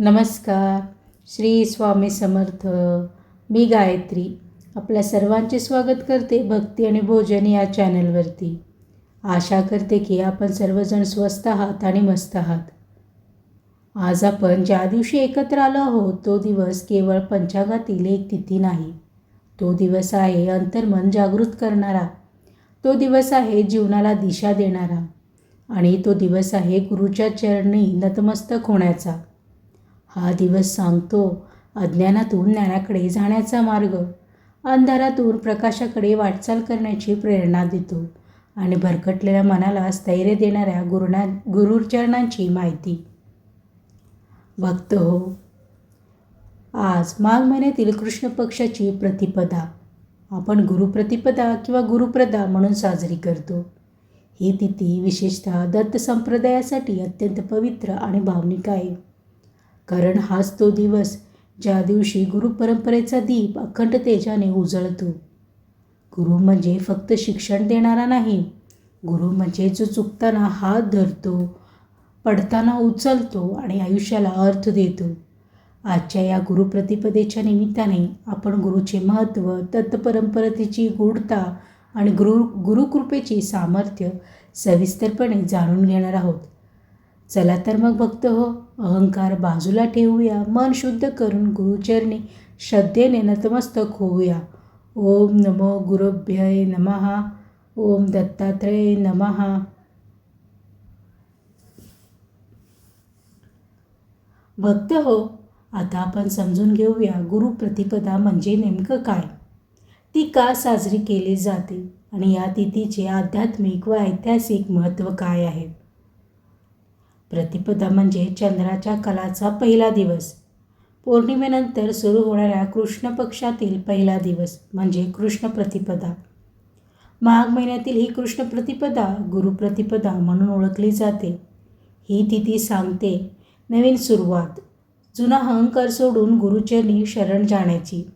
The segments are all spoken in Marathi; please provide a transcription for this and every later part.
नमस्कार. श्री स्वामी समर्थ. मी गायत्री. आपल्या सर्वांचे स्वागत करते भक्ती आणि भोजन या चॅनलवरती. आशा करते की आपण सर्वजण स्वस्त आहात आणि मस्त आहात. आज आपण ज्या दिवशी एकत्र आलो आहोत तो दिवस केवळ पंचांगातील एक तिथी नाही. तो दिवस आहे अंतर्मन जागृत करणारा. तो दिवस आहे जीवनाला दिशा देणारा. आणि तो दिवस आहे गुरुच्या चरणी नतमस्तक होण्याचा. हा दिवस सांगतो अज्ञानातून ज्ञानाकडे जाण्याचा मार्ग. अंधारातून प्रकाशाकडे वाटचाल करण्याची प्रेरणा देतो आणि भरकटलेल्या मनाला स्थैर्य देणाऱ्या गुरुना गुरुचरणांची माहिती. भक्त हो. आज माघ महिन्यातील कृष्ण पक्षाची प्रतिपदा. आपण गुरुप्रतिपदा किंवा गुरुप्रदा म्हणून साजरी करतो. ही तिथी विशेषतः दत्त संप्रदायासाठी अत्यंत पवित्र आणि भावनिक आहे. कारण हाच तो दिवस ज्या दिवशी गुरुपरंपरेचा दीप अखंड तेजाने उजळतो. गुरु म्हणजे फक्त शिक्षण देणारा नाही गुरु म्हणजे जो चुकताना हात धरतो पडताना उचलतो आणि आयुष्याला अर्थ देतो. आजच्या या गुरुप्रतिपदेच्या निमित्ताने आपण गुरुचे महत्त्व दत्तपरंपरेची गूढता आणि गुरु गुरुकृपेची सामर्थ्य सविस्तरपणे जाणून घेणार आहोत. चला तर मग भक्त हो. अहंकार बाजूला ठेवूया. मन शुद्ध करून गुरुचरणी श्रद्धेने नतमस्तक होऊया. ओम नमो गुरुभ्यय नमहा ओम दत्तात्रय नमहा भक्त हो आता आपण समजून घेऊया गुरुप्रतिपदा म्हणजे नेमकं काय? ती का साजरी केली जाते? आणि या तिथीचे आध्यात्मिक व ऐतिहासिक महत्त्व काय आहे? प्रतिपदा म्हणजे चंद्राच्या कलाचा पहिला दिवस. पौर्णिमेनंतर सुरू होणाऱ्या कृष्ण पक्षातील पहिला दिवस म्हणजे कृष्ण प्रतिपदा. माघ महिन्यातील ही कृष्ण प्रतिपदा गुरुप्रतिपदा म्हणून ओळखली जाते. ही तिथी सांगते नवीन सुरुवात. जुना अहंकार सोडून गुरुचरणी शरण जाण्याची.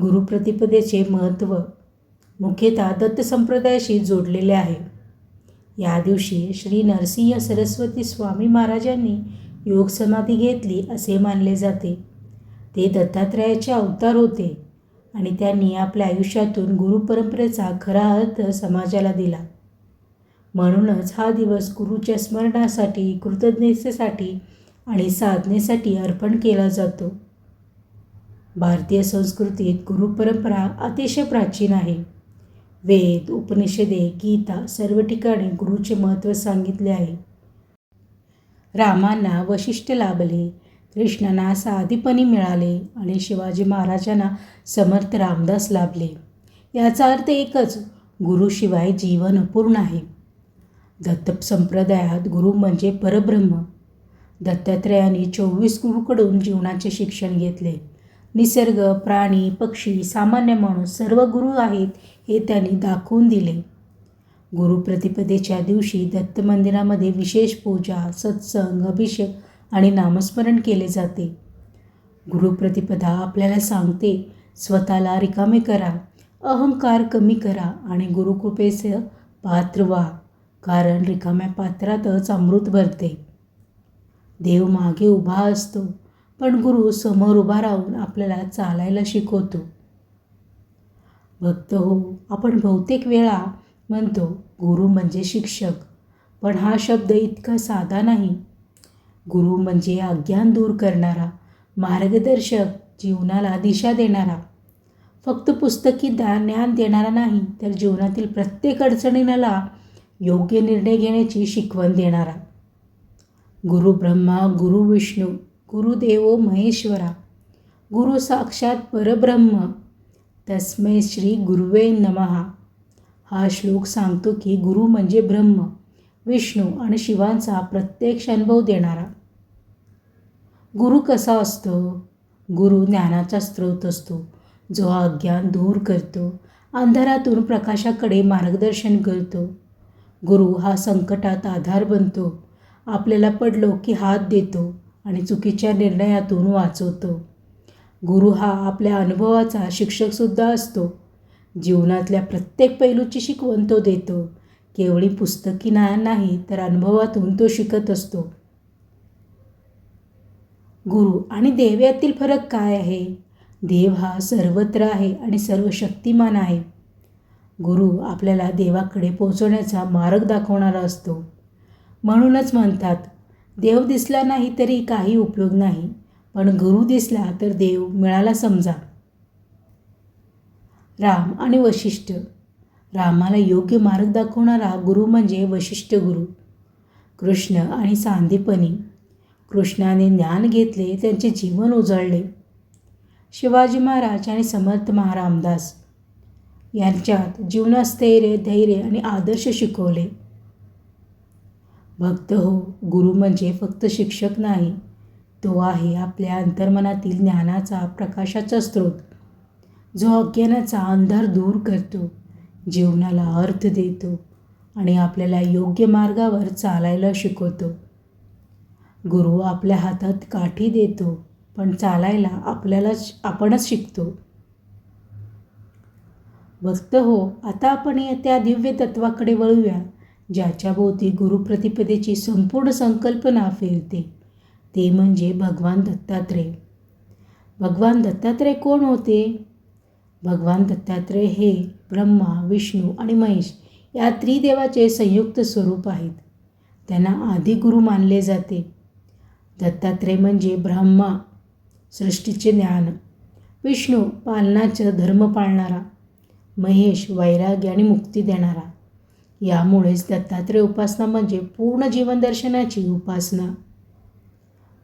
गुरुप्रतिपदेचे महत्त्व मुख्यतः दत्त संप्रदायाशी जोडलेले आहे. या दिवशी श्री नरसिंह सरस्वती स्वामी महाराजांनी योग समाधी घेतली असे मानले जाते. ते दत्तात्रयाचे अवतार होते आणि त्यांनी आपल्या आयुष्यातून गुरुपरंपरेचा खरा अर्थ समाजाला दिला. म्हणूनच हा दिवस गुरुच्या स्मरणासाठी कृतज्ञतेसाठी आणि साधनेसाठी अर्पण केला जातो. भारतीय संस्कृतीत गुरुपरंपरा अतिशय प्राचीन आहे. वेद उपनिषदे गीता सर्व ठिकाणी गुरुचे महत्त्व सांगितले आहे. रामांना वशिष्ठ लाभले कृष्णांना साधीपणी मिळाले आणि शिवाजी महाराजांना समर्थ रामदास लाभले. याचा अर्थ एकच गुरुशिवाय जीवन अपूर्ण आहे. दत्त संप्रदायात गुरु म्हणजे परब्रह्म. दत्तात्रयाने चोवीस गुरुकडून जीवनाचे शिक्षण घेतले. निसर्ग प्राणी पक्षी सामान्य माणूस सर्व गुरु आहेत हे त्यांनी दाखवून दिले. गुरुप्रतिपदेच्या दिवशी दत्त मंदिरामध्ये विशेष पूजा सत्संग अभिषेक आणि नामस्मरण केले जाते. गुरुप्रतिपदा आपल्याला सांगते स्वतःला रिकामे करा अहंकार कमी करा आणि गुरुकृपेचं पात्र व्हा कारण रिकाम्या पात्रातच अमृत भरते. देव मागे उभा असतो पण गुरु समोर उभा राहून आपल्याला चालायला शिकवतो. भक्त हो आपण बहुतेक वेळा म्हणतो गुरु म्हणजे शिक्षक. पण हा शब्द इतका साधा नाही. गुरु म्हणजे अज्ञान दूर करणारा मार्गदर्शक जीवनाला दिशा देणारा. फक्त पुस्तकी ज्ञान देणारा नाही तर जीवनातील प्रत्येक अडचणीला योग्य निर्णय घेण्याची शिकवण देणारा. गुरु ब्रह्मा गुरु विष्णू गुरुदेव महेश्वरा गुरु साक्षात परब्रह्म तस्मै श्री गुरुवे नमहा. हा श्लोक सांगतो की गुरु म्हणजे ब्रह्म विष्णू आणि शिवांचा प्रत्यक्ष अनुभव देणारा. गुरु कसा असतो? गुरु ज्ञानाचा स्रोत असतो. जो अज्ञान दूर करतो अंधारातून प्रकाशाकडे मार्गदर्शन करतो. गुरु हा संकटात आधार बनतो आपल्याला पडलो की हात देतो आणि चुकीच्या निर्णयातून वाचवतो. गुरु हा आपल्या अनुभवाचा शिक्षकसुद्धा असतो. जीवनातल्या प्रत्येक पैलूची शिकवण तो देतो. केवळी पुस्तकी नाही तर अनुभवातून तो शिकत असतो. गुरु आणि देव यातील फरक काय आहे? देव हा सर्वत्र आहे आणि सर्व शक्तिमान आहे. गुरु आपल्याला देवाकडे पोहोचवण्याचा मार्ग दाखवणारा असतो. म्हणूनच म्हणतात देव दिसला नाही तरी काही उपयोग नाही. पण गुरु दिसला तर देव मिळाला समजा. राम आणि वशिष्ठ. रामाला योग्य मार्ग दाखवणारा गुरु म्हणजे वशिष्ठ गुरु. कृष्ण आणि सांदीपनी. कृष्णाने ज्ञान घेतले त्यांचे जीवन उजळले. शिवाजी महाराज आणि समर्थ महारामदास यांच्यात जीवनात स्थैर्य धैर्य आणि आदर्श शिकवले. भक्त हो गुरु म्हणजे फक्त शिक्षक नाही तो आहे आपल्या अंतर्मनातील ज्ञानाचा प्रकाशाचा स्रोत. जो अज्ञानाचा अंधार दूर करतो जीवनाला अर्थ देतो आणि आपल्याला योग्य मार्गावर चालायला शिकवतो. गुरु आपल्या हातात काठी देतो पण चालायला आपल्यालाच आपणच शिकतो. भक्त हो आता आपण या त्या दिव्य तत्वाकडे वळूया ज्याच्या भोवती गुरुप्रतिपदेची संपूर्ण संकल्पना फिरते. ते म्हणजे भगवान दत्तात्रेय. भगवान दत्तात्रय कोण होते? भगवान दत्तात्रय हे ब्रह्मा विष्णू आणि महेश या त्रिदेवाचे संयुक्त स्वरूप आहेत. त्यांना आदिगुरु मानले जाते. दत्तात्रेय म्हणजे ब्रह्मा सृष्टीचे ज्ञान विष्णू पालनाचं धर्म पाळणारा महेश वैराग्य आणि मुक्ती देणारा. यामुळेच दत्तात्रेय उपासना म्हणजे पूर्ण जीवनदर्शनाची उपासना.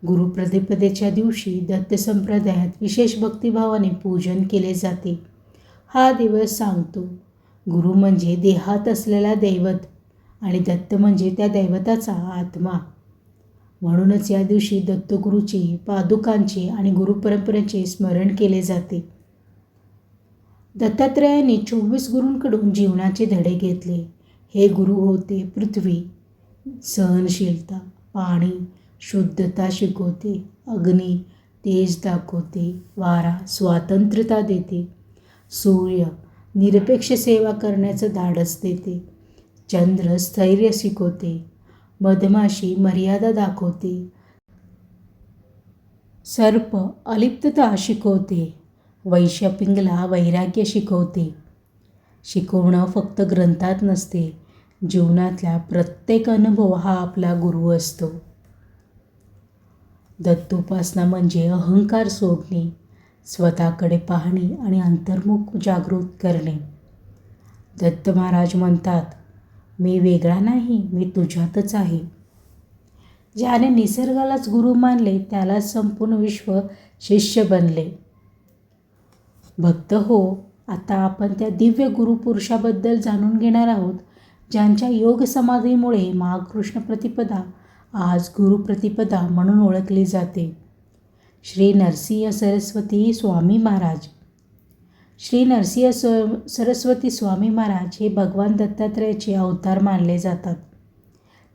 गुरुप्रतिपदेच्या दिवशी दत्त संप्रदायात विशेष भक्तिभावाने पूजन केले जाते. हा दिवस सांगतो गुरु म्हणजे देहात असलेला दैवत आणि दत्त म्हणजे त्या दैवताचा आत्मा. म्हणूनच या दिवशी दत्तगुरूचे पादुकांचे आणि गुरुपरंपरेचे स्मरण केले जाते. दत्तात्रयाने चोवीस गुरूंकडून जीवनाचे धडे घेतले. हे गुरु होते पृथ्वी सहनशीलता पाणी शुद्धता शिकवते अग्नी तेज दाखवते वारा स्वातंत्र्यता देते. सूर्य निरपेक्ष सेवा करण्याचं धाडस देते. चंद्र स्थैर्य शिकवते मधमाशी मर्यादा दाखवते. सर्प अलिप्तता शिकवते वैशपिंगला वैराग्य शिकवते. शिकवणं फक्त ग्रंथात नसते जीवनातला प्रत्येक अनुभव हा आपला गुरु असतो. दत्तोपासना म्हणजे अहंकार सोडणे स्वतःकडे पाहणे आणि अंतर्मुख जागृत करणे. दत्त महाराज म्हणतात मी वेगळा नाही मी तुझ्यातच आहे. ज्याने निसर्गालाच गुरु मानले त्यालाच संपूर्ण विश्व शिष्य बनले. भक्त हो आता आपण त्या दिव्य गुरुपुरुषाबद्दल जाणून घेणार आहोत ज्यांच्या योग समाधीमुळे महाकृष्ण प्रतिपदा आज गुरुप्रतिपदा म्हणून ओळखली जाते. श्री नरसिंह सरस्वती स्वामी महाराज. श्री नरसिंह स सरस्वती स्वामी महाराज हे भगवान दत्तात्रयाचे अवतार मानले जातात.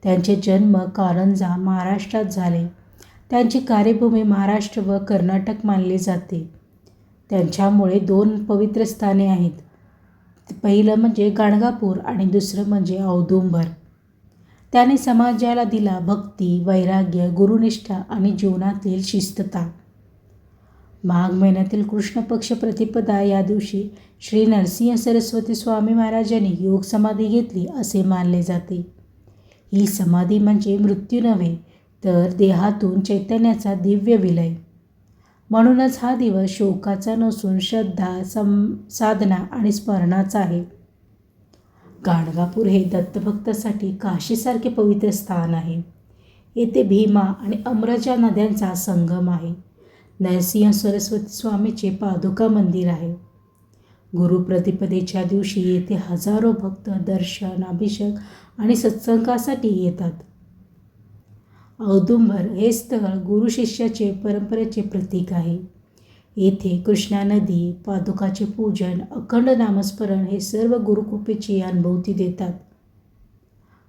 त्यांचे जन्म कारंजा महाराष्ट्रात झाले. त्यांची कार्यभूमी महाराष्ट्र व कर्नाटक मानली जाते. त्यांच्यामुळे दोन पवित्र स्थाने आहेत. पहिलं म्हणजे गाणगापूर आणि दुसरं म्हणजे औदुंबर. त्याने समाजाला दिला भक्ती वैराग्य गुरुनिष्ठा आणि जीवनातील शिस्तता. माघ महिन्यातील कृष्ण पक्ष प्रतिपदा या दिवशी श्री नरसिंह सरस्वती स्वामी महाराजांनी योग समाधी घेतली असे मानले जाते. ही समाधी म्हणजे मृत्यू नव्हे तर देहातून चैतन्याचा दिव्य विलय. म्हणूनच हा दिवस शोकाचा नसून श्रद्धा सम साधना आणि स्मरणाचा आहे. गाणगापूर हे दत्तभक्तासाठी काशीसारखे पवित्र स्थान आहे. येथे भीमा आणि अमराच्या नद्यांचा संगम आहे. नरसिंह सरस्वती स्वामीचे पादुका मंदिर आहे. गुरुप्रतिपदेच्या दिवशी येथे हजारो भक्त दर्शन अभिषेक आणि सत्संगासाठी येतात. औदुंबर हे स्थळ गुरुशिष्याचे परंपरेचे प्रतीक आहे. येथे कृष्णा नदी पादुकाचे पूजन अखंड नामस्मरण हे सर्व गुरुकृपेची अनुभूती देतात.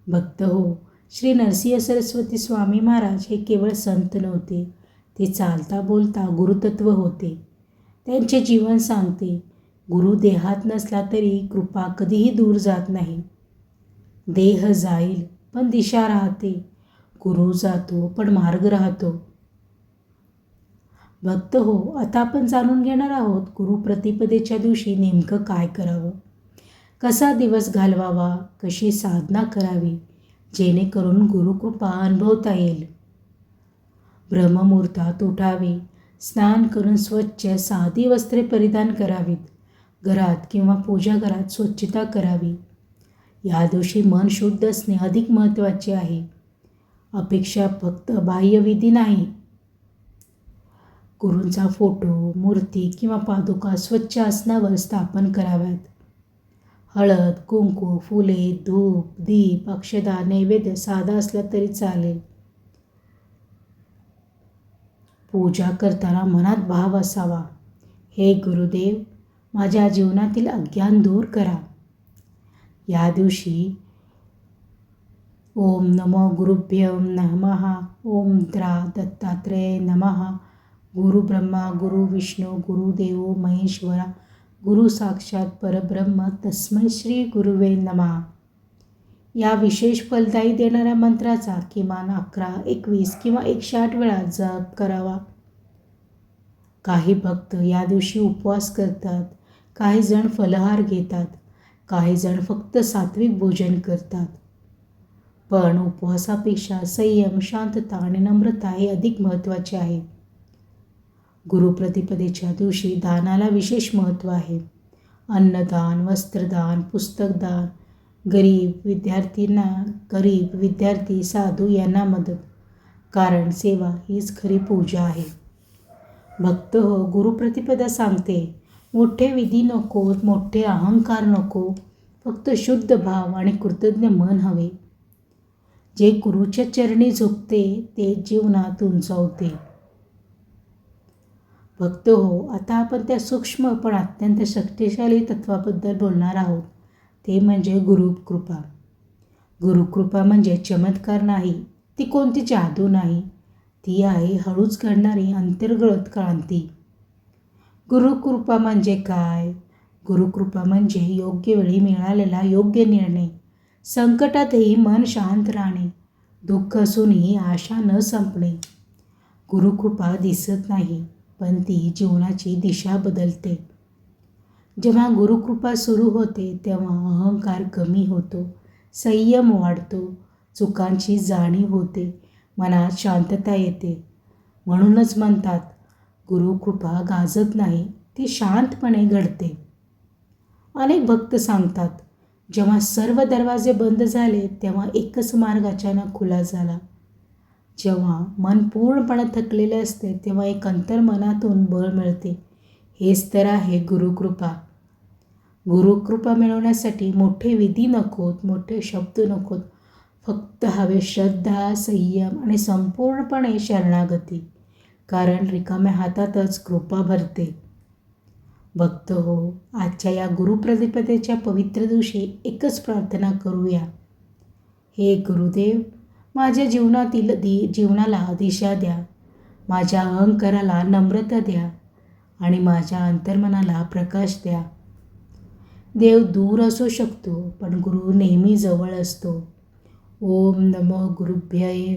भक्त हो श्री नरसिंह सरस्वती स्वामी महाराज हे केवळ संत नव्हते ते चालता बोलता गुरुतत्व होते. त्यांचे जीवन सांगते गुरु देहात नसला तरी कृपा कधीही दूर जात नाही. देह जाईल पण दिशा राहते. गुरु जातो पण मार्ग राहतो. भक्त हो आता आपण जाणून घेणार आहोत गुरुप्रतिपदेच्या दिवशी नेमकं काय करावं? कसा दिवस घालवावा? कशी साधना करावी? जेणेकरून गुरुकृपा अनुभवता येईल. ब्रह्ममुहूर्तात उठावे स्नान करून स्वच्छ साधी वस्त्रे परिधान करावीत घरात किंवा पूजा घरात स्वच्छता करावी. या दिवशी मन शुद्ध असणे अधिक महत्त्वाचे आहे. अपेक्षा फक्त बाह्यविधी नाही गुरूंचा फोटो मूर्ती किंवा पादुका स्वच्छ आसनावर स्थापन कराव्यात. हळद कुंकू फुले धूप दीप अक्षदा नैवेद्य साधा असला तरी चालेल. पूजा करताना मनात भाव असावा. हे गुरुदेव माझ्या जीवनातील अज्ञान दूर करा. या दिवशी ओम नमो गुरुभ्य नमः ओम द्रा दत्तात्रेय नमः. गुरु ब्रह्मा गुरु विष्णू गुरुदेव महेश्वरा गुरु साक्षात परब्रह्म तस्मै श्री गुरुवे नमा. या विशेष फलदायी देणाऱ्या मंत्राचा किमान अकरा एकवीस किंवा एकशे आठ वेळा जप करावा. काही भक्त या दिवशी उपवास करतात काही जण फलहार घेतात काही जण फक्त सात्विक भोजन करतात. पण उपवासापेक्षा संयम शांतता आणि नम्रता हे अधिक महत्त्वाचे आहे. गुरुप्रतिपदेच्या दिवशी दानाला विशेष महत्त्व आहे. अन्नदान वस्त्रदान पुस्तकदान गरीब विद्यार्थींना गरीब विद्यार्थी साधू यांना मदत. कारण सेवा हीच खरी पूजा आहे. भक्त हो गुरुप्रतिपदा सांगते मोठे विधी नको मोठे अहंकार नको फक्त शुद्ध भाव आणि कृतज्ञ मन हवे. जे गुरुच्या चरणी झोपते ते जीवनात उंचावते भक्त हो. आता आपण त्या सूक्ष्म पण अत्यंत शक्तिशाली तत्वाबद्दल बोलणार आहोत. ते म्हणजे गुरुकृपा गुरुकृपा म्हणजे चमत्कार नाही ती कोणती जादू नाही. ती आहे हळूच घडणारी अंतर्गत क्रांती. गुरुकृपा म्हणजे काय? गुरुकृपा म्हणजे योग्य वेळी मिळालेला योग्य निर्णय. संकटातही मन शांत राहणे. दुःख असूनही आशा न संपणे. गुरुकृपा दिसत नाही. पण ती जीवनाची दिशा बदलते. जेव्हा गुरुकृपा सुरू होते तेव्हा अहंकार कमी होतो संयम वाढतो चुकांची जाणीव होते मनात शांतता येते. म्हणूनच म्हणतात गुरुकृपा गाजत नाही ती शांतपणे घडते. अनेक भक्त सांगतात जेव्हा सर्व दरवाजे बंद झाले तेव्हा एकच मार्ग अचानक खुला झाला. जेव्हा मन पूर्णपणे थकलेले असते तेव्हा एक अंतर मनातून बळ मिळते. हेच तर आहे गुरुकृपा. गुरुकृपा मिळवण्यासाठी मोठे विधी नकोत मोठे शब्द नकोत. फक्त हवे श्रद्धा संयम आणि संपूर्णपणे शरणागती. कारण रिकाम्या हातातच कृपा भरते. भक्त हो आजच्या या गुरुप्रतिपदेच्या पवित्र दिवशी एकच प्रार्थना करूया. हे गुरुदेव माझ्या जीवनातील दि जीवनाला दिशा द्या. माझ्या अहंकाराला नम्रता द्या. आणि माझ्या अंतर्मनाला प्रकाश द्या. देव दूर असू शकतो पण गुरु नेहमी जवळ असतो. ओम नमो गुरुभ्यय.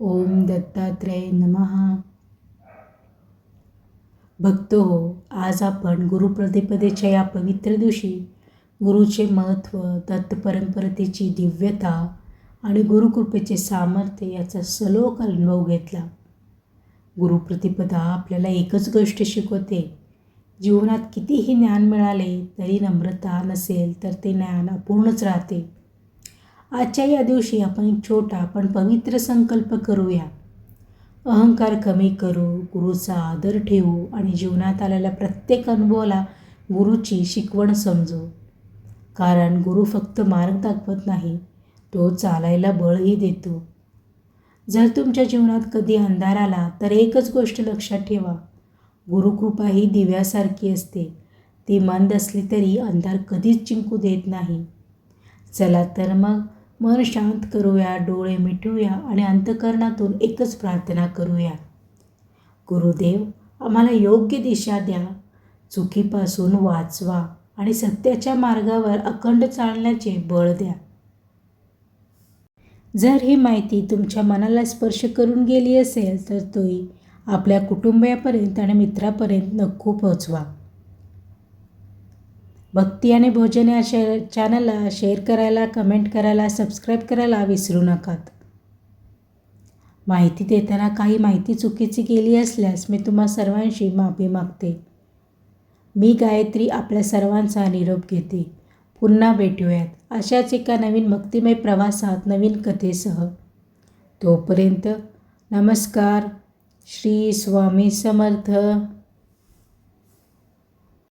ओम दत्तात्रेय नमः. भक्त हो आज आपण गुरुप्रतिपदेच्या या पवित्र दिवशी गुरुचे महत्त्व दत्त परंपरेची दिव्यता आणि गुरुकृपेचे सामर्थ्य याचा सलोक अनुभव घेतला. गुरुप्रतिपदा आपल्याला एकच गोष्ट शिकवते. जीवनात कितीही ज्ञान मिळाले तरी नम्रता नसेल तर ते ज्ञान अपूर्णच राहते. आजच्या या दिवशी आपण एक छोटा पण पवित्र संकल्प करूया. अहंकार कमी करू गुरुचा आदर ठेवू आणि जीवनात आलेल्या प्रत्येक अनुभवाला गुरुची शिकवण समजू. कारण गुरु फक्त मार्ग दाखवत नाही तो चालायला बळही देतो. जर तुमच्या जीवनात कधी अंधार आला तर एकच गोष्ट लक्षात ठेवा. गुरुकृपा ही दिव्यासारखी असते. ती मंद असली तरी अंधार कधीच जिंकू देत नाही. चला तर मग मन शांत करूया डोळे मिटूया आणि अंतकरणातून एकच प्रार्थना करूया. गुरुदेव आम्हाला योग्य दिशा द्या. चुकीपासून वाचवा आणि सत्याच्या मार्गावर अखंड चालण्याचे बळ द्या. जर ही माहिती तुमच्या मनाला स्पर्श करून गेली असेल तर तुम्ही आपल्या कुटुंबियापर्यंत आणि मित्रापर्यंत नक्की पोचवा भक्ती आणि भोजन या शे चॅनलला शेअर करायला कमेंट करायला सबस्क्राईब करायला विसरू नकात. माहिती देताना काही माहिती चुकीची केली असल्यास मी तुम्हा सर्वांशी माफी मागते. मी गायत्री आपल्या सर्वांचा निरोप घेते. पुन्हा भेटूयात अशाच एका नवीन भक्तिमय प्रवासात नवीन कथेसह. तोपर्यंत नमस्कार. श्री स्वामी समर्थ.